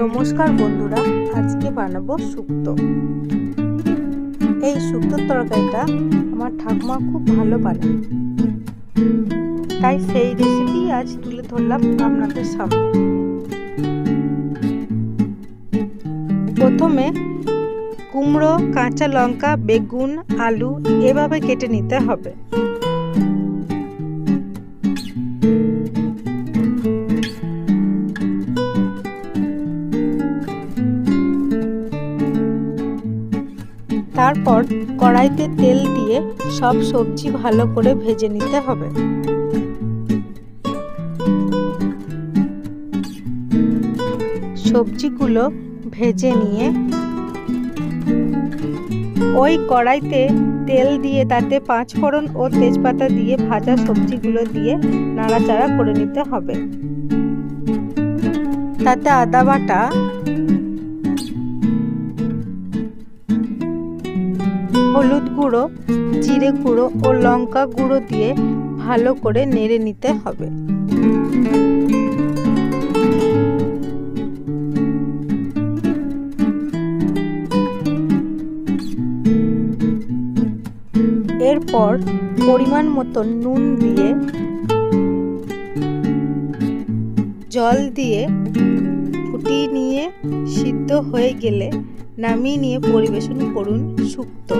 নমস্কার বন্ধুরা, আজকে বানাবো শুক্তো। এই শুক্তোর তরকারিটা আমার ঠাকুমা খুব ভালো বানায়। তাই সেই রেসিপি আজ তুলে ধরলাম আপনাদের সামনে। প্রথমে কুমড়ো, কাঁচা লঙ্কা, বেগুন, আলু এভাবে কেটে নিতে হবে। তারপর কড়াইতে তেল দিয়ে সব সবজি ভালো করে ভেজে নিতে হবে। সবজিগুলো ভেজে নিয়ে ওই কড়াইতে তেল দিয়ে তাতে পাঁচ ফোড়ন ও তেজপাতা দিয়ে ভাজা সবজিগুলো দিয়ে নাড়াচাড়া করে নিতে হবে। তাতে আদা বাটা হলুদ গুঁড়ো, জিরে গুঁড়ো ও লঙ্কা গুঁড়ো দিয়ে ভালো করে নেড়ে নিতে হবে। এরপর পরিমাণ মতো নুন দিয়ে জল দিয়ে ফুটিয়ে নিয়ে সিদ্ধ হয়ে গেলে নামিয়ে নিয়ে পরিবেশন করুন শুক্তো